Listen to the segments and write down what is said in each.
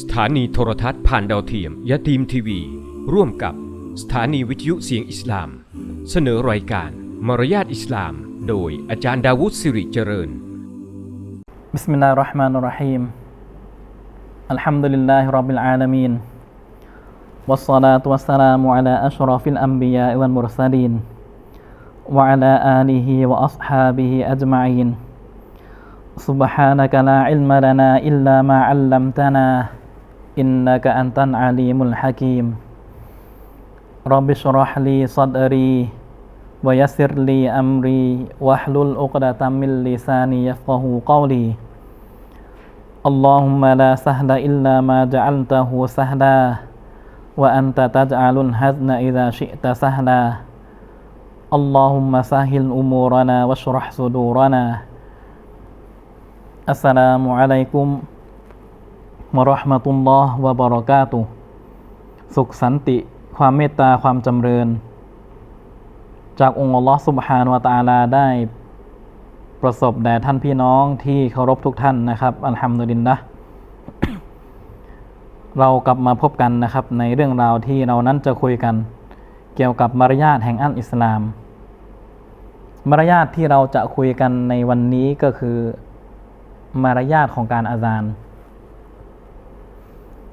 สถานีโทรทัศน์ผ่านดาวเทียมยะทีมทีวี ร่วมกับสถานีวิทยุเสียงอิสลาม เสนอรายการมารยาทอิสลาม โดยอาจารย์ดาวุฒสิริเจริญ بسم الله الرحمن الرحيم الحمد لله رب العالمين والصلاة والسلام على أشرف الأنبياء والمرسلين وعلى آله وأصحابه أجمعين سبحانك لا علم لنا إلا ما علمتنا إنك أنت العليم الحكيم. رب اشرح لي صدري ويسر لي أمري واحلل عقدة من لساني يفقه قولي. اللهم لا سهل إلا ما جعلته سهلا وأنت تجعل الحزن إذا شئت سهلا. اللهم سهل أمورنا واشرح صدورنا. السلام عليكم มรหมตุลลอฮวะบรอกาตุ สุขสันติ ความเมตตาความจำเริญ จากองค์อัลลอฮ์สุบฮานวะตาลาได้ประสบแด่ท่านพี่น้องที่เคารพทุกท่านนะครับอัลฮัมดุลินนะเรากลับมาพบกันนะครับในเรื่องราวที่เรานั้นจะคุยกัน เกี่ยวกับมารยาทแห่งอันอิสลาม มารยาทที่เราจะคุยกันในวันนี้ก็คือ มารยาทของการอาจาร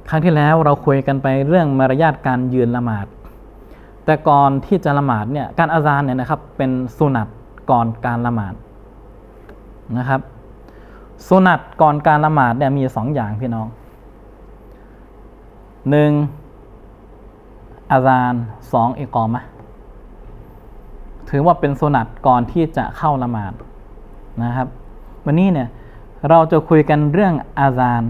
ครั้งที่แล้วเราคุยกันไปเรื่องมารยาทการยืนละหมาด แต่ก่อนที่จะละหมาดเนี่ยการอาซานเนี่ยนะครับเป็นสุนัตก่อนการละหมาดนะครับสุนัตก่อนการละหมาดเนี่ยมีสองอย่างพี่น้องหนึ่งอาซานสองอิกอมะถือว่าเป็นสุนัตก่อนที่จะเข้าละหมาดนะครับ วันนี้เนี่ยเราจะคุยกันเรื่องอาซาน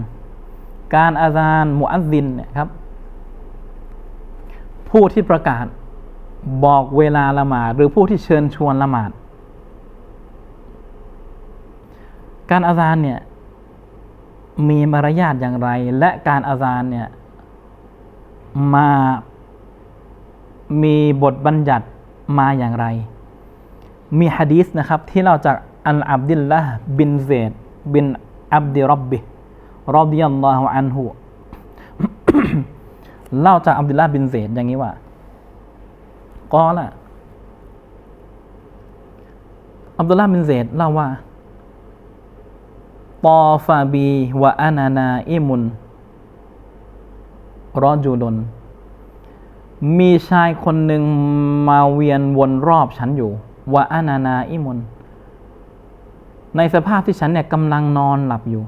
การอาซานมุอัซซินเนี่ยครับ ผู้ที่ประกาศบอกเวลาละหมาดหรือผู้ที่เชิญชวนละหมาด การอาซานเนี่ยมีมารยาทอย่างไร และการอาซานเนี่ยมามีบทบัญญัติมาอย่างไร มีฮะดีษนะครับ ที่เราจากอันอับดิลละบินเซดบินอับดิรับบิ รอดิยัลลอฮุอันฮุเล่าจากอับดุลลาบินเซดอย่างนี้ว่ากอล่ะอับดุลลาบินเซดเล่าว่าตอฟาบีวะอานานาอิมุนรอจูดน มีชายคนหนึ่งมาเวียนวนรอบฉันอยู่วะอานานาอิมุนในสภาพที่ฉันเนี่ยกำลังนอนหลับอยู่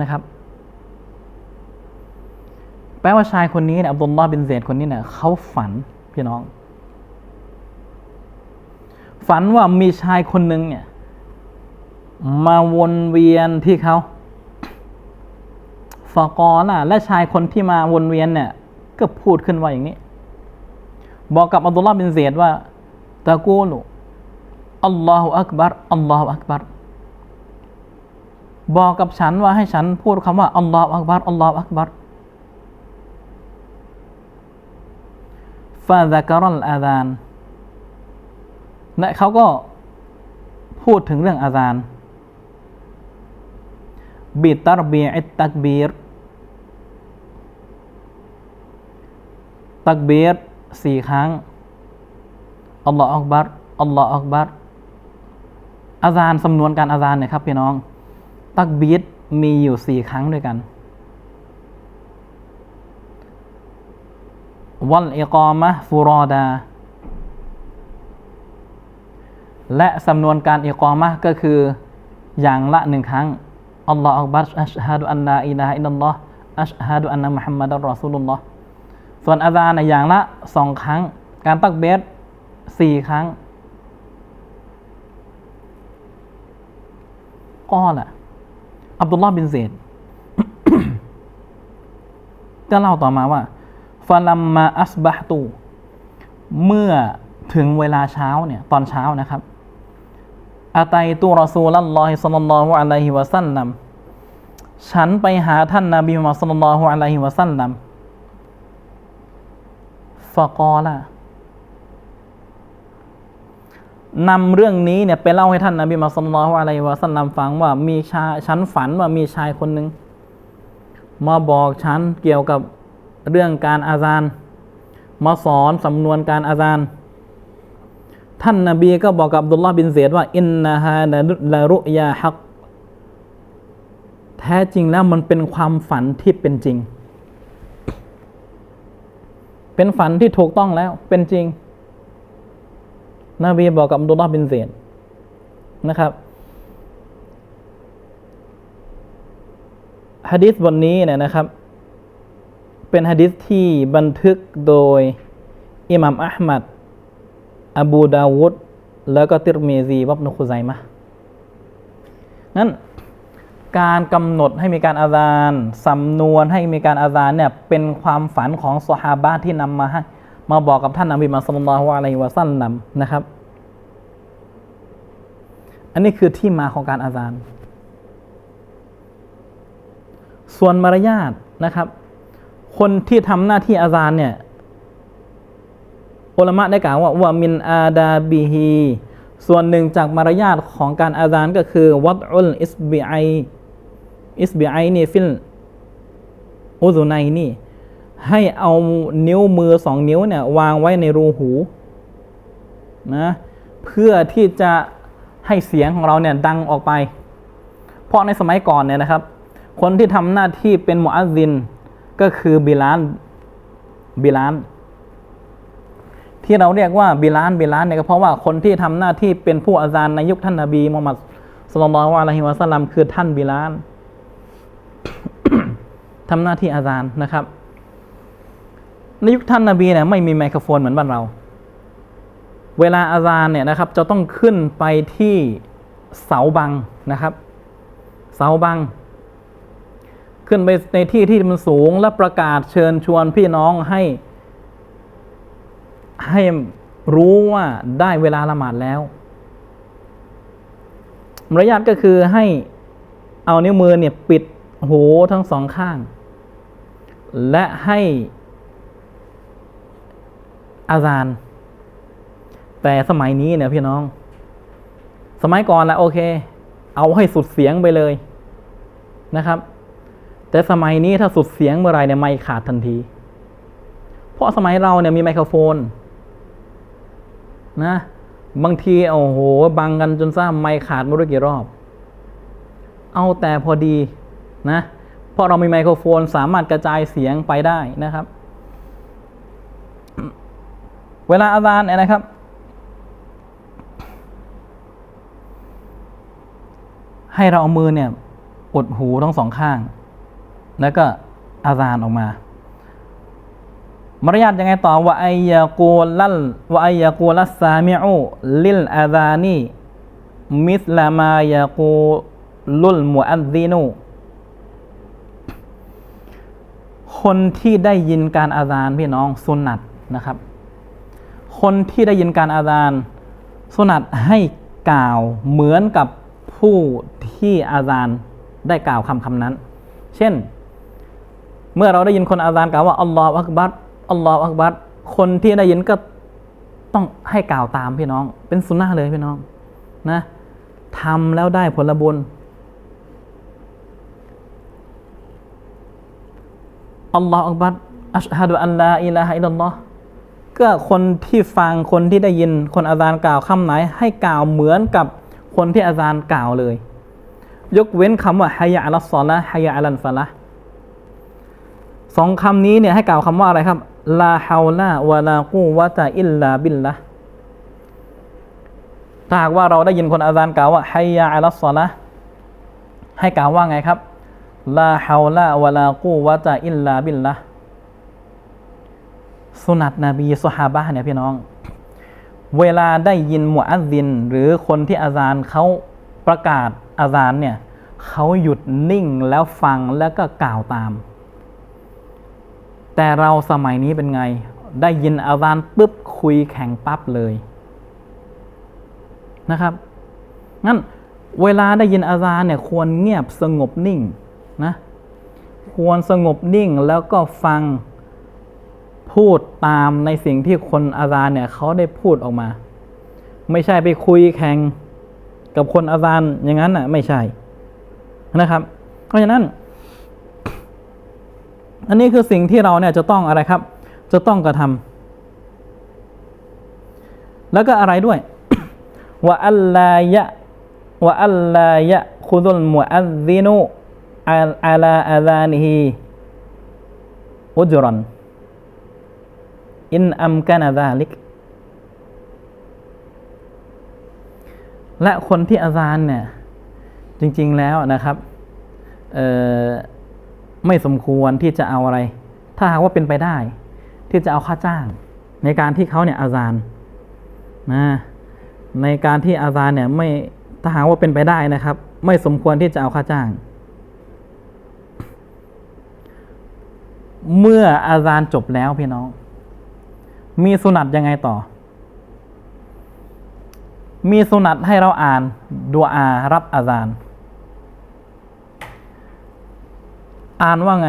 นะครับแปลว่าชายคนนี้เนี่ยอับดุลลอฮ์บินเซดคนนี้เนี่ยเขาฝันพี่น้อง ฝันว่ามีชายคนหนึ่งเนี่ย มาวนเวียนที่เขาฟากอล่ะ และชายคนที่มาวนเวียนเนี่ย ก็พูดขึ้นว่าอย่างนี้ บอกกับอับดุลลอฮ์บินเซดว่าตะกูลุอัลลอฮฺอักบัรอัลลอฮฺอักบัร บอกกับฉันว่าให้ฉันพูดคำว่าอัลลอฮฺอักบัรอัลลอฮฺอักบัรฟาซากรอลอาซานและเขาก็พูดถึงเรื่องอาซานบิตรบีอิตตักบีรตักบีรสี่ครั้งอัลลอฮฺอักบัรอัลลอฮฺอักบัรอาซานสำนวนการอาซานเนี่ยครับพี่น้อง ตักบีรมีอยู่สี่ครั้งด้วยกันวัลอิกอมะฟูรอดา และสำนวนการอิกอมะก็คืออย่างละหนึ่งครั้งอัลลอฮฺอักบัรอัชฮะดุอันลาอิลาฮะอิลลัลลอฮ์อัชฮะดุอันนะมุฮัมมัดอัลรอซูลุลลอฮ์ส่วนอาซานในอย่างละสองครั้ง การตักเบสสี่ครั้งก็แหละ อับดุลลอฮ์บินเซดก็เล่าต่อมาว่าฟาลัมมาอัสบะตูเมื่อถึงเวลาเช้าเนี่ย ตอนเช้านะครับอาตัยตูรอซูลัลลอฮิสัลลัลลอฮุอะลัยฮิวะสัลลัมฉันไปหาท่านนาบีมุฮัมมัดสัลลัลลอฮุอะลัยฮิวะสัลลัมฟะกอละ นำเรื่องนี้เนี่ยไปเล่าให้ท่านนบีมุฮัมมัดศ็อลลัลลอะลัยฮิวะสัลลัมฟังว่ามีชายฉันฝันว่ามีชายคนหนึ่งมาบอกฉันเกี่ยวกับเรื่องการอาซานมาสอนสำนวนการอาซานท่านนาบีก็บอกกับดุลลาบินเซดว่า อินนาฮาละรุยาฮัก แท้จริงแล้วมันเป็นความฝันที่เป็นจริง เป็นฝันที่ถูกต้องแล้วเป็นจริง นบีบอกกับอับดุลลาห์บินเซดนะครับฮะดิษบทนี้เนี่ยนะครับ เป็นฮะดิษที่บันทึกโดยอิหมัมอัลมัดอบูดาวุดแล้วก็ติรมีซีวับนุคุไซมะห์งั้นการกำหนดให้มีการอาซานสำนวนให้มีการอาซานเนี่ยเป็นความฝันของสฮาบะที่นำมาให้ มาบอกกับท่านนบีมุฮัมมัดศ็อลลัลฮุอะลัยวะซัลลัมนะครับ อันนี้คือที่มาของการอาซาน ส่วนมารยาทนะครับ คนที่ทำหน้าที่อาซานเนี่ยอุลามะได้กล่าวว่าว่ามินอาดาบิฮีส่วนหนึ่งจากมารยาทของการอาซานก็คือวัดอุลอิสบิไออิสบิไอนี่ฟิลอุซุไนนี่ ให้เอานิ้วมือสองนิ้วเนี่ยวางไว้ในรูหูนะเพื่อที่จะให้เสียงของเราเนี่ยดังออกไป เพราะในสมัยก่อนเนี่ยนะครับ คนที่ทำหน้าที่เป็นมุอัซซินก็คือบิลานบิลานที่เราเรียกว่าบิลานบิลานเนี่ยก็เพราะว่าคนที่ทำหน้าที่เป็นผู้อาจารย์ในยุคท่านนบีมุฮัมมัดสุลลัลลอฮุอะลัยฮิวะสัลลัมคือท่านบิลานทำหน้าที่อาจารย์นะครับ ในยุคท่านนบีเนี่ยไม่มีไมโครโฟนเหมือนบ้านเรา เวลาอาจารย์เนี่ยนะครับ จะต้องขึ้นไปที่เสาบังนะครับ เสาบัง ขึ้นไปในที่ที่มันสูงและประกาศเชิญชวนพี่น้องให้ ให้รู้ว่าได้เวลาละหมาดแล้วมารยาทก็คือให้เอานิ้วมือเนี่ยปิดหูทั้งสองข้าง และให้ อาจารย์แต่สมัยนี้เนี่ยพี่น้อง สมัยก่อนละโอเค เอาให้สุดเสียงไปเลยนะครับ แต่สมัยนี้ถ้าสุดเสียงเมื่อไรเนี่ยไม่ขาดทันที เพราะสมัยเราเนี่ยมีไมโครโฟน นะ บางทีโอ้โหบังกันจนซ่าไม่ขาดไม่รู้กี่รอบ เอาแต่พอดีนะเพราะเรามีไมโครโฟนสามารถกระจายเสียงไปได้นะครับ เวลาอาจารย์เนี่ยนะครับ ให้เราเอามือเนี่ยอดหูทั้งสองข้าง แล้วก็อาซานออกมามารยาทยังไงต่อว่าไอยากูลัลว่าไอยากูลัสซามิอูลิลอาซานีมิสลามายากูลุลมุอัซซินูคนที่ได้ยินการอาซานพี่น้องสุนัตนะครับ คนที่ได้ยินการอาซานสุนัตให้กล่าวเหมือนกับผู้ที่อาซานได้กล่าวคำคำนั้น เช่น เมื่อเราได้ยินคนอาซานกล่าวว่าอัลลอฮฺอักบัรอัลลอฮฺอักบัรคนที่ได้ยินก็ต้องให้กล่าวตามพี่น้อง เป็นสุนนะเลยพี่น้องนะทำแล้วได้ผลบุญอัลลอฮฺอักบัรอัชฮะดุอัลลาอิลาฮะอิลลัลลอฮ์ ก็คนที่ฟังคนที่ได้ยินคนอาซานกล่าวคำไหน ให้กล่าวเหมือนกับคนที่อาจารย์กล่าวเลย ยกเว้นคำว่าฮายะอัลลอละฮายะอัลันฟะละสองคำนี้เนี่ยให้กล่าวคำว่าอะไรครับลาฮาวลาวะลากูวะตะอิลลาบิลละถ้าหากว่าเราได้ยินคนอาจารย์กล่าวว่าฮายะอัลลอละให้กล่าวว่าไงครับลาฮาวลาวะลากูวะตะอิลลาบิลละ สุนัตนบีสุฮาบะเนี่ยพี่น้อง เวลาได้ยินมุอัซซิน หรือคนที่อาจารย์เขาประกาศอาจารย์เนี่ยเขาหยุดนิ่งแล้วฟังแล้วก็กล่าวตาม แต่เราสมัยนี้เป็นไง ได้ยินอาจารย์ปุ๊บคุยแข่งปั๊บเลยนะครับงั้นเวลาได้ยินอาจารย์เนี่ยควรเงียบสงบนิ่งนะควรสงบนิ่งแล้วก็ฟัง พูดตามในสิ่งที่คนอาจารย์เนี่ยเขาได้พูดออกมา ไม่ใช่ไปคุยแข่งกับคนอาจารย์อย่างนั้นน่ะ ไม่ใช่นะครับ เพราะฉะนั้น อันนี้คือสิ่งที่เราเนี่ยจะต้องอะไรครับ จะต้องกระทำแล้วก็อะไรด้วยว่าอัลลายะว่าอัลลายะคุดุลมุอัซซินุอัลอาลาอาซานิฮีอุจรัน อินอัมกานาซาลิก และคนที่อาซานเนี่ย จริง ๆแล้วนะครับไม่สมควรที่จะเอาอะไร ถ้าหากว่าเป็นไปได้ ที่จะเอาค่าจ้าง ในการที่เขาเนี่ยอาซานนะในการที่อาซานเนี่ยไม่ถ้าหากว่าเป็นไปได้นะครับ ไม่สมควรที่จะเอาค่าจ้าง เมื่ออาซานจบแล้วพี่น้อง มีสุนัตยังไงต่อ มีสุนัตให้เราอ่านดูอารับอาซานอ่านว่าไง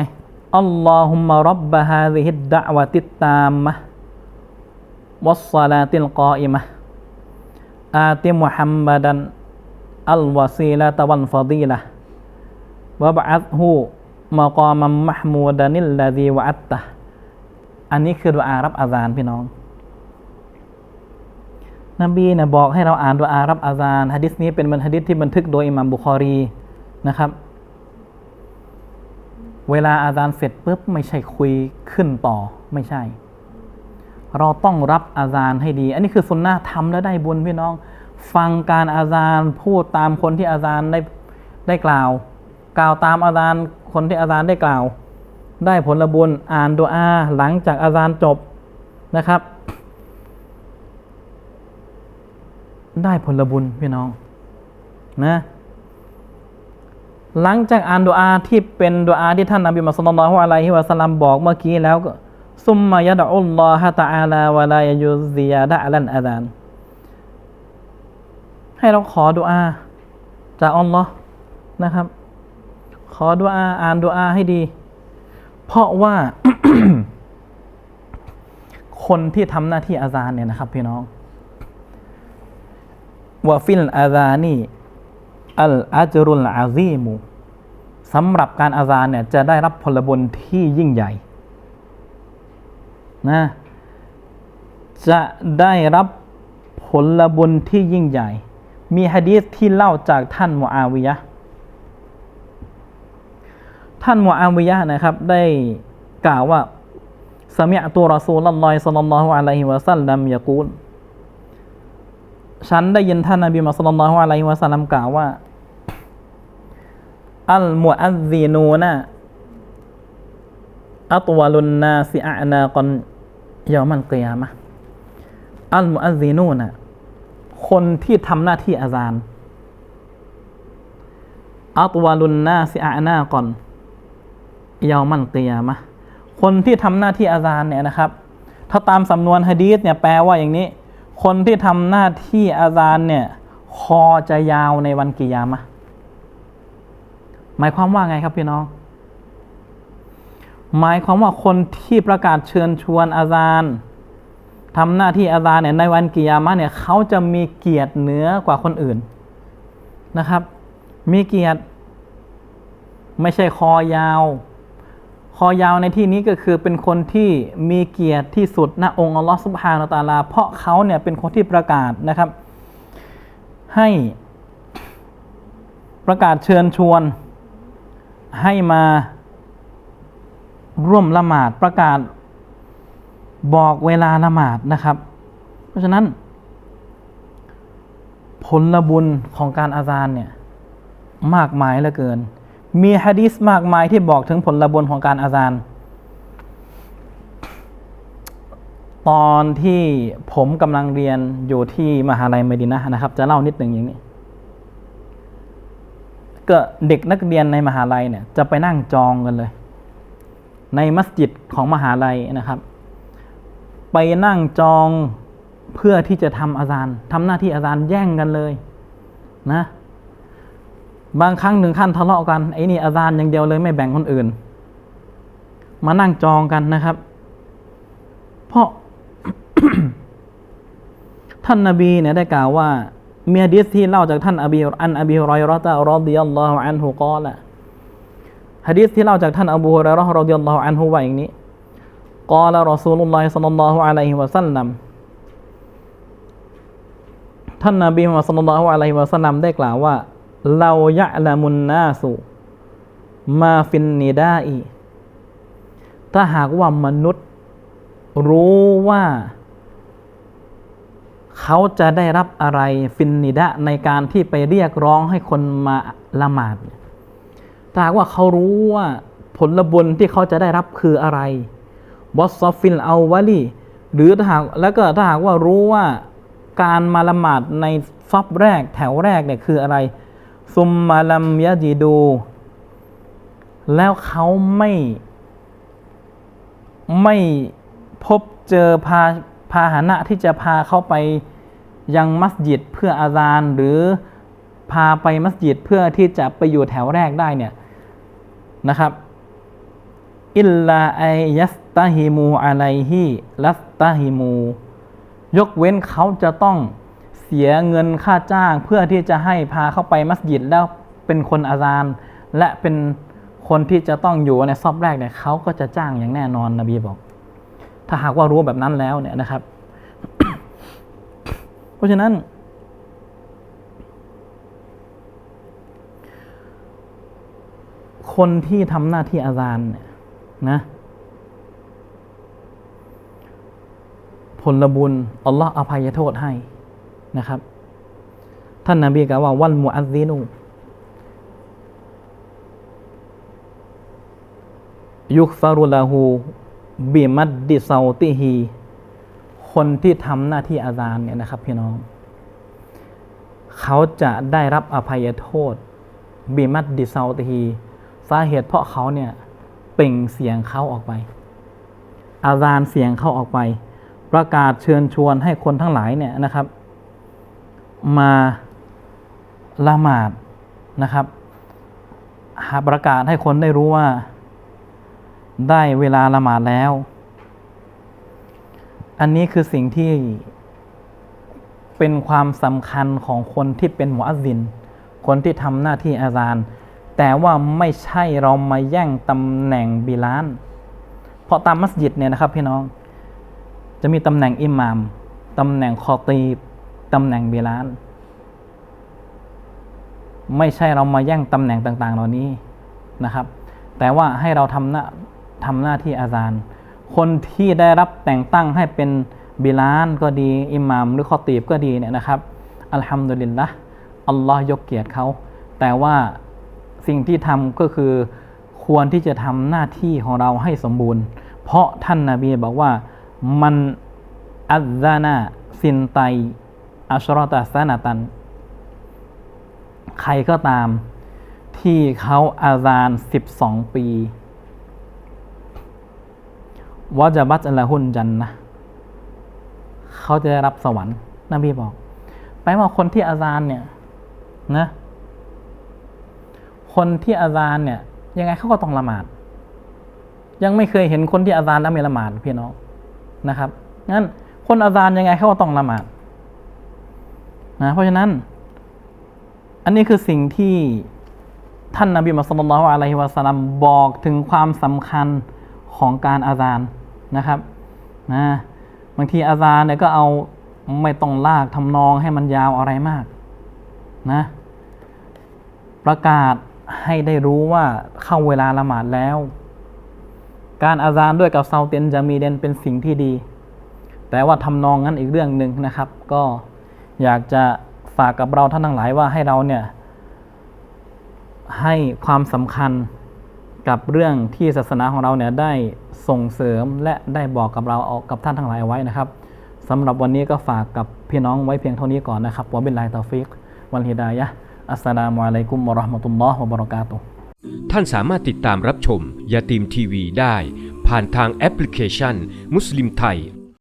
อัลลอฮุมะรับบะฮาซิฮิดดะวะติตตามมะวัสซาลาติลกออิมะอาติมุฮัมมัดันอัลวาซีละตะวันฟาดีละวะบะอัตฮูมะกามัมมะฮมูดานิลลาดีวะอัตตะ อันนี้คือดูอารับอาซานพี่น้อง นบีเนี่ยบอกให้เราอ่านดูอารับอาซานฮะดิษนี้เป็นบันฮะดิษที่บันทึกโดยอิหมัมบุคอรีนะครับ เวลาอาซานเสร็จปุ๊บไม่ใช่คุยขึ้นต่อไม่ใช่ เราต้องรับอาซานให้ดี อันนี้คือสุนนะทำแล้วได้บุญพี่น้อง ฟังการอาซานพูดตามคนที่อาซานได้ได้กล่าว กล่าวตามอาซานคนที่อาซานได้กล่าว ได้ผลบุญอ่านดูอาหลังจากอาซานจบนะครับ ได้ผลบุญพี่น้องนะหลังจากอ่านดูอาที่เป็นดูอาที่ท่านนบีมุฮัมมัดศ็อลลัลลอฮุอะลัยฮิวะสัลลัมบอกเมื่อกี้แล้วก็ซุมมายะดะอุลลอฮะตะอาลาวะลายยุซิยาดะลันอาซานให้เราขอดุอาจากอัลลอฮ์นะครับ ขอดุอาอ่านดุอาให้ดี เพราะว่า คนที่ทำหน้าที่อาซานเนี่ยนะครับ พี่น้องว่าฟิลอาซานีอัลอาจรุลอาซีมูสำหรับการอาซานเนี่ยจะได้รับผลบุญที่ยิ่งใหญ่นะจะได้รับผลบุญที่ยิ่งใหญ่ มีฮะดีษที่เล่าจากท่านมูอาวิยะห์ ท่านมูอาวิยะนะครับ ได้กล่าวว่าสมิอตุรอซูลลอฮิศ็อลลัลลอฮุอะลัยฮิวะซัลลัมยะกูลฉันได้ยินท่านนบีมุฮัมมัดศ็อลลัลลอฮุอะลัยฮิวะซัลลัมกล่าวว่า อัลมุอัซซีนูนะอัตวลุนนาซิอานากอนยามันเกียามะอัลมุอัซซีนูนะคนที่ทำหน้าที่อาซานอัตวลุนนาซิอานาก่อน ยาวมันเกียมะคนที่ทำหน้าที่อาซานเนี่ยนะครับ ถ้าตามสำนวนฮะดีษเนี่ยแปลว่าอย่างนี้ คนที่ทำหน้าที่อาซานเนี่ยคอจะยาวในวันกิยามะหมายความว่าไงครับพี่น้อง หมายความว่าคนที่ประกาศเชิญชวนอาซานทำหน้าที่อาซานเนี่ยในวันกิยามะเนี่ยเขาจะมีเกียรติเหนือกว่าคนอื่นนะครับ มีเกียรติ ไม่ใช่คอยาว อยาวในที่นี้ก็คือเป็นคนที่มีเกียรติที่สุดณองค์อัลลอฮฺสุบฮานาตาลา เพราะเขาเนี่ยเป็นคนที่ประกาศนะครับ ให้ประกาศเชิญชวนให้มาร่วมละหมาดประกาศบอกเวลาละหมาดนะครับ เพราะฉะนั้น ผลบุญของการอาซานเนี่ยมากมายเหลือเกิน มีฮะดีษมากมายที่บอกถึงผลบุญของการอาซาน ตอนที่ผมกำลังเรียนอยู่ที่มหาลัยมดินะนะครับ จะเล่านิดหนึ่งอย่างนี้ก็เด็กนักเรียนในมหาลัยเนี่ย จะไปนั่งจองกันเลย ในมัสยิดของมหาลัยนะครับ ไปนั่งจองเพื่อที่จะทำอาซานทำหน้าที่อาซานแย่งกันเลย นะ บางครั้งหนึ่งขั้นทะเลาะกันไอ้นี่อาซานอย่างเดียวเลยไม่แบ่งคนอื่น มานั่งจองกันนะครับ เพราะ ท่านนาบีเนี่ยได้กล่าวว่ามีฮะดีษที่เล่าจากท่านอบีอันอบีรอยเราะห์รอฎิยัลลอฮุอันฮุกอละฮะดีษที่เล่าจากท่านอบูฮุเรยราะห์รอฎิยัลลอฮุอันฮุว่าอย่างนี้กอลรอซูลุลลอฮิศ็อลลัลลอฮุอะลัยฮิวะซัลลัมท่านนบีมุฮัมมัดศ็อลลัลลอฮุอะลัยฮิวะซัลลัมได้กล่าวว่า เรายะละมุนนาสุมาฟินนิดาอีถ้าหากว่ามนุษย์รู้ว่า เขาจะได้รับอะไรฟินนิดะในการที่ไปเรียกร้องให้คนมาละหมาดถ้าหากว่าเขารู้ว่าผลบุญที่เขาจะได้รับคืออะไรบอสซอฟฟิลเอาวะลีหรือถ้าหากแล้วก็ถ้าหากว่ารู้ว่าการมาละหมาดในซอบแรกแถวแรกเนี่ยคืออะไร ซุมมาลัมยะจีดู แล้วเขาไม่ ไม่พบเจอพาพาหนะที่จะพาเขาไปยังมัสยิดเพื่ออาซานหรือพาไปมัสยิดเพื่อที่จะไปอยู่แถวแรกได้เนี่ยนะครับอิลลาไอยัสตาฮิมูอะไลฮิลัสตาฮิมู ยกเว้นเขาจะต้อง สียเงินค่าจ้างเพื่อที่จะให้พาเข้าไปมัสยิดแล้วเป็นคนอาซานและเป็นคนที่จะต้องอยู่ในซอบแรกเนี่ยเขาก็จะจ้างอย่างแน่นอนนบีบอก ถ้าหากว่ารู้แบบนั้นแล้วเนี่ยนะครับ เพราะฉะนั้น คนที่ทำหน้าที่อาจารย์เนี่ยนะผลบุญอัลลอฮ์อภัยโทษให้ นะครับ ท่านนาบีกล่าวว่าวันมุอัซซินูยุกฟารุลาหูบิมัดดิเซาติฮีคนที่ทำหน้าที่อาจารย์เนี่ยนะครับพี่น้อง เขาจะได้รับอภัยโทษบิมัดดิเซาติฮีสาเหตุเพราะเขาเนี่ยเป่งเสียงเขาออกไป อาจารย์เสียงเขาออกไป ประกาศเชิญชวนให้คนทั้งหลายเนี่ยนะครับ มาละหมาดนะครับ หาประกาศให้คนได้รู้ว่า ได้เวลาละหมาดแล้ว อันนี้คือสิ่งที่เป็นความสำคัญของคนที่เป็นมุอัซซิน คนที่ทำหน้าที่อาจารย์ แต่ว่าไม่ใช่เรามาแย่งตำแหน่งบิลาน เพราะตามมัสยิดเนี่ยนะครับพี่น้อง จะมีตำแหน่งอิหมามตำแหน่งคอตีบ ตำแหน่งบิลาน ไม่ใช่เรามาแย่งตำแหน่งต่างๆ เหล่านี้นะครับ แต่ว่าให้เราทำหน้าทำหน้าที่อาจารย์ คนที่ได้รับแต่งตั้งให้เป็นบิลานก็ดี อิหมามหรือคอตีบก็ดีเนี่ยนะครับ อัลฮัมดุลิลละอัลลอฮ์ยกเกียรติเขา แต่ว่าสิ่งที่ทำก็คือควรที่จะทำหน้าที่ของเราให้สมบูรณ์ เพราะท่านนาบีบอกว่ามันอัลซานาซินไต อัชรอตาซานาตัน ใครก็ตามที่เขาอาซานสิบสองปีวะจะบัตลลหุนจันนะเขาจะได้รับสวรรค์นบีบอกแปลว่าคนที่อาซานเนี่ยนะคนที่อาซานเนี่ย ยังไงเขาก็ต้องละหมาด ยังไม่เคยเห็นคนที่อาซานแล้วไม่ละหมาดพี่น้องนะครับงั้นคนอาซานยังไงเขาก็ต้องละหมาด นะ เพราะฉะนั้น อันนี้คือสิ่งที่ท่านนบีมุฮัมมัดศ็อลลัลลอฮุอะลัยฮิวะสัลลัมบอกถึงความสำคัญของการอาซานนะครับนะบางทีอาซานเนี่ยก็เอาไม่ต้องลากทำนองให้มันยาวอะไรมากนะประกาศให้ได้รู้ว่าเข้าเวลาละหมาดแล้ว การอาซานด้วยกับเซาเตียนจะมีเดนเป็นสิ่งที่ดี แต่ว่าทำนองนั้นอีกเรื่องหนึ่งนะครับ ก็ อยากจะฝากกับเราท่านทั้งหลายว่าให้เราเนี่ยให้ความสำคัญกับเรื่องที่ศาสนาของเราเนี่ยได้ส่งเสริมและได้บอกกับเราเอากับท่านทั้งหลายไว้นะครับสำหรับวันนี้ก็ฝากกับพี่น้องไว้เพียงเท่านี้ก่อนนะครับวะบิลลาฮิตาฟิกวันฮิดายะอัสสลามุอะลัยกุมวะราะห์มะตุลลอฮ์วะบะเราะกาตุท่านสามารถติดตามรับชมยาตีมทีวีได้ ผ่านทางแอปพลิเคชัน มุสลิมไทย